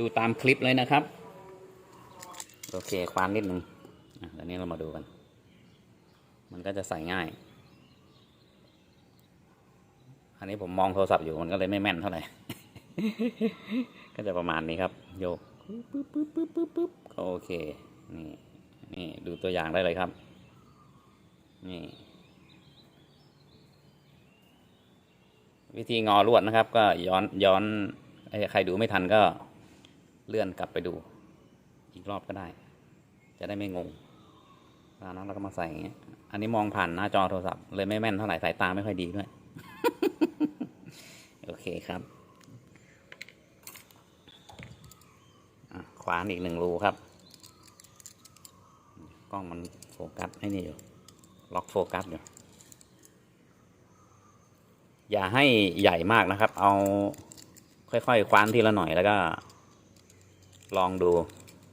ดูตามคลิปเลยนะครับ โอเคควานนิดนึงอะตอนนี้เรามาดูกัน มันก็จะใส่ง่าย อันนี้ผมมองโทรศัพท์อยู่มันก็เลยไม่แม่นเท่าไหร่ ก็จะประมาณนี้ครับ โยกปึ๊บปึ๊บปึ๊บปึ๊บปึ๊บก็โอเคนี่นี่ดูตัวอย่างได้เลยครับ นี่วิธีงอลวดนะครับ ก็ย้อนย้อนใครดูไม่ทันก็ เลื่อนกลับไปดู อีกรอบก็ได้ จะได้ไม่งงตอนนั้นเราก็มาใส่อย่างเงี้ย อันนี้มองผ่านหน้าจอโทรศัพท์เลยไม่แม่นเท่าไหร่สายตาไม่ค่อยดีด้วย โอเคครับขวานอีกหนึ่งรูครับ กล้องมันโฟกัสให้นี่อยู่ ล็อกโฟกัสอยู่ อย่าให้ใหญ่มากนะครับ เอาค่อยๆคว้านทีละหน่อยแล้วก็ ลองดู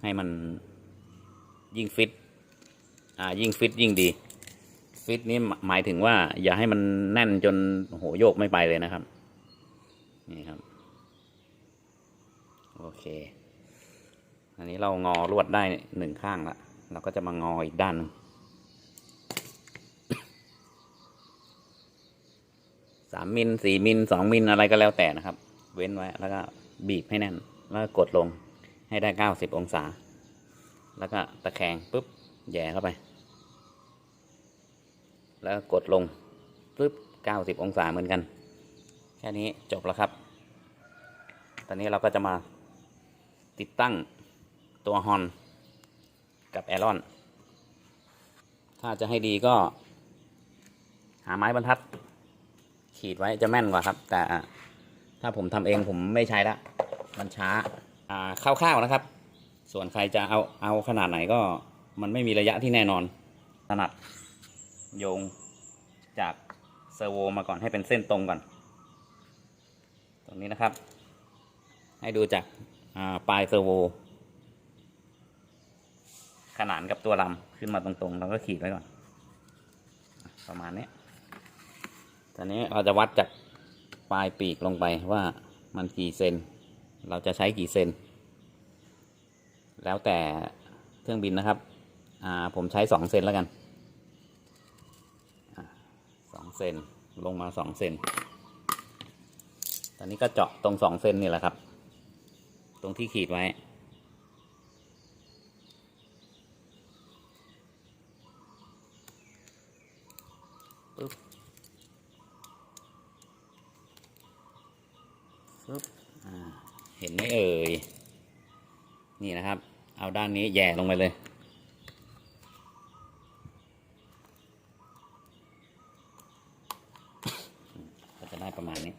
ให้มันยิ่งฟิตอ่ายิ่งฟิตยิ่งดี ฟิตนี่หมายถึงว่า อย่าให้มันแน่นจนโหโยกไม่ไปเลยนะครับ นี่ครับ โอเค อันนี้เรางอลวดได้หนึ่งข้างละเราก็จะมางออีกด้านนึงสามมิลสี่มิลสองมิลอะไรก็แล้วแต่นะครับ เว้นไว้แล้วก็บีบให้แน่น แล้วก็กดลง ให้ได้เก้าสิบองศา แล้วก็ตะแคงปุ๊บแย่เข้าไป แล้วกดลงปุ๊บเก้าสิบองศาเหมือนกัน แค่นี้จบแล้วครับ ตอนนี้เราก็จะมาติดตั้งตัวฮอนกับแอรอน ถ้าจะให้ดีก็ หาไม้บรรทัด ขีดไว้จะแม่นกว่าครับ แต่ถ้าผมทำเองผมไม่ใช้ละมันช้า คร่าวๆนะครับ ส่วนใครจะเอาเอาขนาดไหนก็มันไม่มีระยะที่แน่นอนถนัดโยงจากเซอร์โวมาก่อนให้เป็นเส้นตรงก่อน ตรงนี้นะครับ ให้ดูจากาปลายเซอร์โว ขนานกับตัวลำขึ้นมาตรงๆเราก็ขีดไว้ก่อน ประมาณนี้ตอนนี้เราจะวัดจากปลายปีกลงไปว่ามันกี่เซน เราจะใช้กี่เซน แล้วแต่เครื่องบินนะครับ อ่า ผมใช้สองเซนแล้วกันสองเซนลงมาสองเซน ตอนนี้ก็เจาะตรงสองเซนนี่แหละครับ ตรงที่ขีดไว้ปึ๊บปึ๊บอ่า เห็นไหมเอ่ย นี่นะครับ เอาด้านนี้แย่ลงไปเลย ก็จะได้ประมาณนี้